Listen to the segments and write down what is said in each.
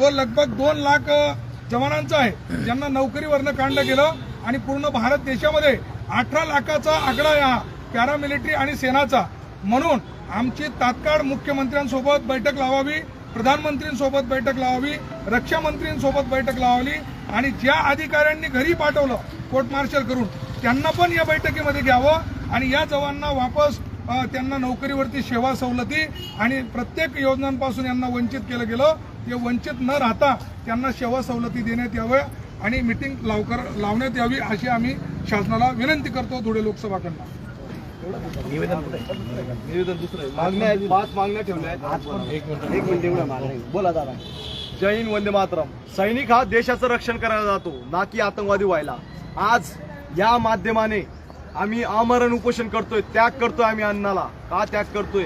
तो लगभग दोन लाख जवानांचं जवानांचा आहे. ज्यांना नोकरीवरनं काढलं गेलं आणि पूर्ण भारत देशामध्ये अठरा लाखाचा आकडा या पॅरामिलिटरी आणि सेनाचा. म्हणून आमची तात्काळ मुख्यमंत्र्यांसोबत बैठक लावावी प्रधानमंत्रींसोबत बैठक लावावी रक्षामंत्रींसोबत बैठक लावावी आणि ज्या अधिकाऱ्यांनी घरी पाठवलं कोर्ट मार्शल करून त्यांना पण या बैठकीमध्ये घ्यावं आणि या जवानांना वापस त्यांना नोकरीवरती सेवा सवलती आणि प्रत्येक योजनांपासून यांना वंचित केलं गेलं. ते वंचित न राहता त्यांना सेवा सवलती देण्यात याव्या आणि मिटिंग लावकर लावण्यात यावी अशी आम्ही शासनाला विनंती करतो धुळे लोकसभाकडनं. मागण्या आहेत पाच मागण्या ठेवल्या आहेत. एक मिनिट. एक मिनिट एवढ्या मागण्या आहेत. बोला दादा. जय हिंद वंदे मातरम. सैनिक हा देशाचं रक्षण करायला जातो ना की आतंकवादी व्हायला. आज या माध्यमाने आम्ही आमरण उपोषण करतोय त्याग करतोय आम्ही अन्नाला. का त्याग करतोय?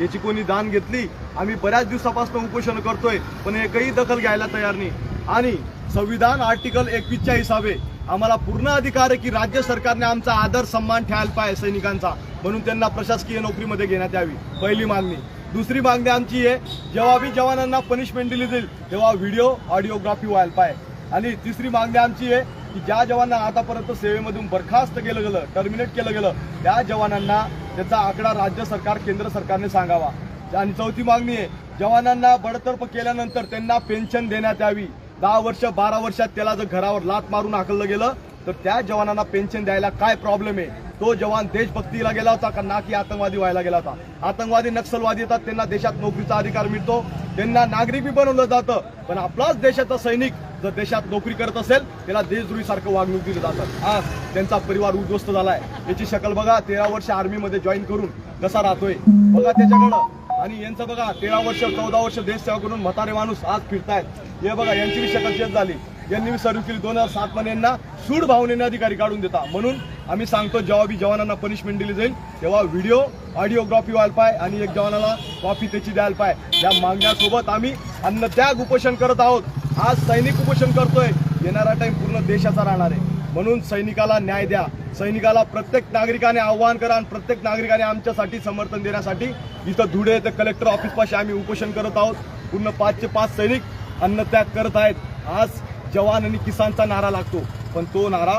याची कोणी दान घेतली आम्ही बऱ्याच दिवसापासून उपोषण करतोय पण एकही दखल घ्यायला तयार नाही. आणि संविधान आर्टिकल एकवीसच्या हिसाबे आम्हाला पूर्ण अधिकार आहे की राज्य सरकारने आमचा आदर सन्मान ठेवायला पाहिजे सैनिकांचा म्हणून त्यांना प्रशासकीय नोकरीमध्ये घेण्यात यावी पहिली मागणी. दुसरी मागणी आमची आहे जेव्हा बी जवानांना पनिशमेंट दिली जाईल तेव्हा व्हिडिओ ऑडिओग्राफी व्हायला पाहिजे. आणि तिसरी मागणी आमची आहे की ज्या जवानांना आतापर्यंत सेवेमधून बरखास्त केलं गेलं टर्मिनेट केलं गेलं त्या जवानांना त्याचा आकडा राज्य सरकार केंद्र सरकारने सांगावा. आणि चौथी मागणी आहे जवानांना बडतर्फ केल्यानंतर त्यांना पेन्शन देण्यात यावी. दहा वर्ष बारा वर्षात त्याला जर घरावर लात मारून हाकललं गेलं तर त्या जवानांना पेन्शन द्यायला काय प्रॉब्लेम आहे? तो जवान देशभक्तीला गेला होता का ना की आतंकवादी व्हायला गेला होता? आतंकवादी नक्षलवादी येतात त्यांना देशात नोकरीचा अधिकार मिळतो. त्यांना नागरिक बी बनवलं जातं. पण आपलाच देशाचा सैनिक जर देशात नोकरी करत असेल त्याला देशद्रोहीसारखं वागणूक दिलं जातं. आज त्यांचा परिवार उद्ध्वस्त झालाय. याची शकल बघा तेरा वर्ष आर्मीमध्ये जॉईन करून कसा राहतोय. बघा त्याच्याकडं. आणि यांचं बघा तेरा वर्ष चौदा वर्ष देश सेवा करून म्हातारे माणूस आज फिरतायत. हे बघा यांची बी शकल शेत झाली. यांनी मी सर्व्हिस केली. दोन हजार सात यांना सूड भावनेने अधिकारी काढून देता. म्हणून आम्ही सांगतो जेव्हा बी जवानांना पनिशमेंट दिली जाईल. तेव्हा व्हिडिओ ऑडिओग्राफी व्हायला पाय आणि एक जवानाला कॉफी त्याची द्यायला पाय. या मागण्यासोबत आम्ही अन्नत्याग उपोषण करत आहोत. आज सैनिक उपोषण करतोय. येणारा टाइम पूर्ण देशाचा राहणार आहे. म्हणून सैनिकाला न्याय द्या. सैनिकाला प्रत्येक नागरिकाने आव्हान करा आणि प्रत्येक नागरिकाने आमच्यासाठी समर्थन देण्यासाठी इथं धुळे ते कलेक्टर ऑफिसपाशी आम्ही उपोषण करत आहोत. पूर्ण पाचशे पाच सैनिक अन्नत्याग करत आहेत. आज जवान आणि किसानचा नारा लागतो. पण तो नारा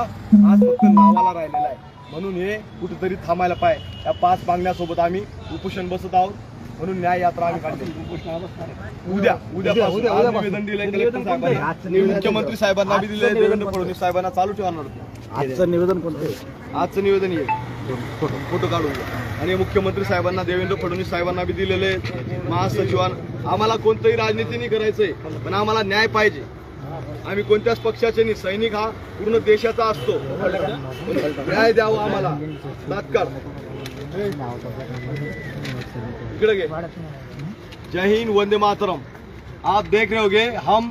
आज फक्त नावाला राहिलेला आहे. म्हणून हे कुठेतरी थांबायला पाहिजे या पाच मागण्यासोबत आम्ही उपोषण बसत आहोत. म्हणून न्याय यात्रा आम्ही काढली. उद्या उद्या निवेदन दिलंय कलेक्टर साहेबांना. मुख्यमंत्री साहेबांना बी दिलंय देवेंद्र फडणवीस साहेबांना चालू ठेवणार आजचं निवेदन कोणतं? आजचं निवेदन येईल फोटो फोटो काढून आणि मुख्यमंत्री साहेबांना देवेंद्र फडणवीस साहेबांना बी दिलेले महासचिवांना आम्हाला कोणतंही राजनीती नाही करायचंय पण आम्हाला न्याय पाहिजे. आम्ही कोणत्याच पक्षाचे नाही सैनिक हा पूर्ण देशाचा असतो. न्याय द्यावा आम्हाला. तात्काळ. इकडे घे. जय हिंद वंदे मातरम. आप देख रहे होगे हम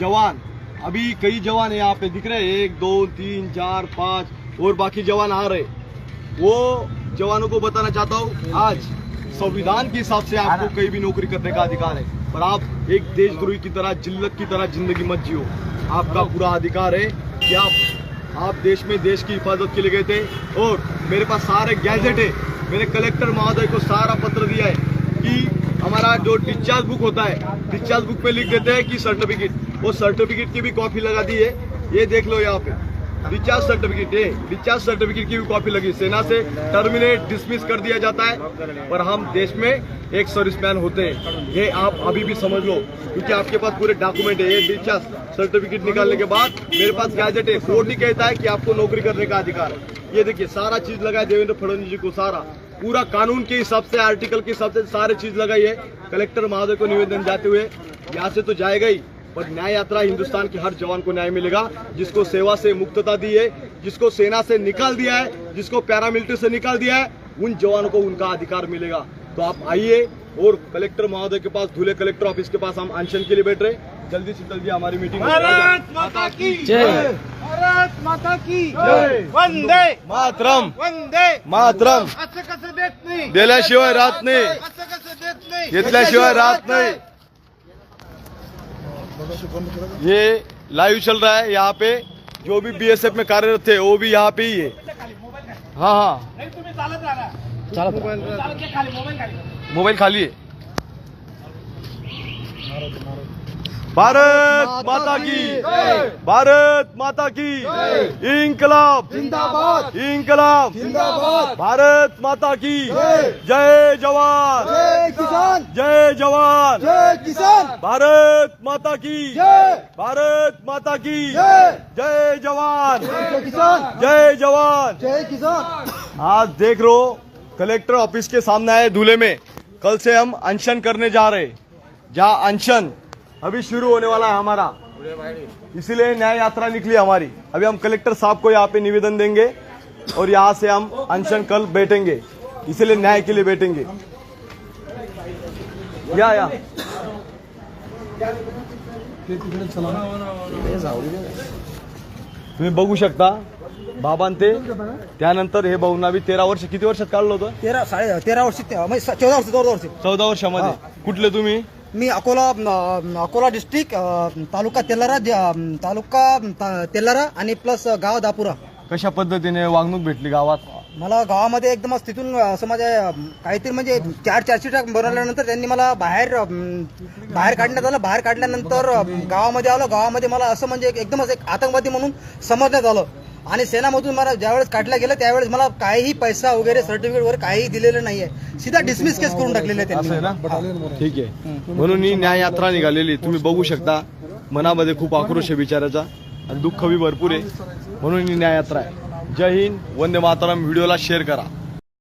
जवान. अभी कई जवान है यहाँ पे. दिख रहे हैं? एक दो तीन चार पाँच. और बाकी जवान आ रहे वो जवानों को बताना चाहता हूँ आज संविधान के हिसाब से आपको कहीं भी नौकरी करने का अधिकार है। पर आप एक देशद्रोही की तरह, जिल्लत की तरह ज़िंदगी मत जियो। आपका पूरा अधिकार है कि आप आप देश में देश की हिफाजत के लिए गए थे। और मेरे पास सारे गैजेट है। मैंने कलेक्टर महोदय को सारा पत्र दिया है कि हमारा जो डिस्चार्ज बुक होता है, डिस्चार्ज बुक पे लिख देते हैं कि सर्टिफिकेट। वो सर्टिफिकेट की भी कॉपी लगा दी है। ये देख लो यहाँ पे। डिस्चार्ज सर्टिफिकेट है डिस्चार्ज सर्टिफिकेट की भी कॉपी लगी। सेना से टर्मिनेट डिसमिस कर दिया जाता है। पर हम देश में एक सर्विसमैन होते हैं। ये आप अभी भी समझ लो, क्योंकि आपके पास पूरे डॉक्यूमेंट है। ये डिस्चार्ज सर्टिफिकेट निकालने के बाद मेरे पास गैजेट है। कोर्ट ही कहता है कि आपको नौकरी करने का अधिकार है। ये देखिए, सारा चीज़ लगा है देवेंद्र फडणवीस जी को, सारा। पूरा कानून के हिसाब से आर्टिकल के हिसाब से सारे चीज़ लगाई है। कलेक्टर महोदय को निवेदन जाते हुए, यहाँ से तो जाएगा ही। पर न्याय यात्रा हिंदुस्तान के हर जवान को न्याय मिलेगा जिसको सेवा से मुक्तता दी है जिसको सेना से निकाल दिया है जिसको पैरामिलिट्री से निकाल दिया है उन जवानों को उनका अधिकार मिलेगा। तो आप आइए और कलेक्टर महोदय के पास धुले कलेक्टर ऑफ़िस के पास हम अनशन के लिए बैठ रहे जल्दी से जल्दी हमारी मीटिंग भारत माता की। जय। भारत माता की। जय. वंदे। मातरम। वंदे। मातरम। असं कसं देत नाही। दिल्याशिवाय राहत नाही। असं कसं देत नाही। घेतल्याशिवाय राहत नाही। ये लाइव चल रहा है यहाँ पे। जो भी बीएसएफ में कार्यरत थे वो भी यहाँ पे ही है। हाँ हाँ। मोबाइल खाली है। भारत माता की भारत माता की इन्कलाब जिंदाबाद। इन्कलाब जिंदाबाद। भारत माता की जय जवान। जय किसान जय जवान। जय किसान। भारत माता की। जय। भारत माता की। जय। जय जवान। जय किसान। जय जवान। जय किसान। आज देख रो कलेक्टर ऑफ़िस के सामने आए दूल्हे में। कल से हम अनशन करने जा रहे जहाँ अनशन। अभी शुरू होने वाला है हमारा। इसीलिए न्याय यात्रा निकली हमारी। अभी हम कलेक्टर साहब को यहाँ पे निवेदन देंगे और यहाँ से हम अनशन कल बैठेंगे। इसीलिए न्याय के लिए बैठेंगे। या या. तुम्ही बघू शकता बाबां ते त्यानंतर हे भाऊंना बी तेरा वर्ष किती वर्षात काढलं होतं? तेरा साडे तेरा वर्ष म्हणजे चौदा वर्ष चौदा वर्ष. चौदा वर्षामध्ये. कुठले तुम्ही? मी अकोला अकोला डिस्ट्रिक्ट तालुका तेलारा तालुका तेलारा आणि प्लस गाव दापुरा. कशा पद्धतीने वागणूक भेटली गावात? मला गावामध्ये एकदमच तिथून असं माझ्या काहीतरी म्हणजे चार चारशे टाक बनवल्यानंतर त्यांनी मला बाहेर बाहेर काढण्यात आलं. बाहेर काढल्यानंतर गावामध्ये आलो. गावामध्ये मला असं म्हणजे एक- एकदमच एक आतंकवादी म्हणून समजण्यात आलं. आणि सेनामधून मला ज्यावेळेस काढल्या गेलं त्यावेळेस मला काहीही पैसा वगैरे सर्टिफिकेट वगैरे काही दिलेलं नाहीये. सीधा डिसमिस केस करून टाकलेले त्यांनी. ठीक आहे. म्हणून ही न्याय यात्रा निघालेली तुम्ही बघू शकता मनामध्ये खूप आक्रोश आहे बिचाराचा आणि दुःख बी भरपूर आहे. म्हणून ही न्याय यात्रा आहे. जय हिंद वंदे मातरम. व्हिडिओला शेअर करा.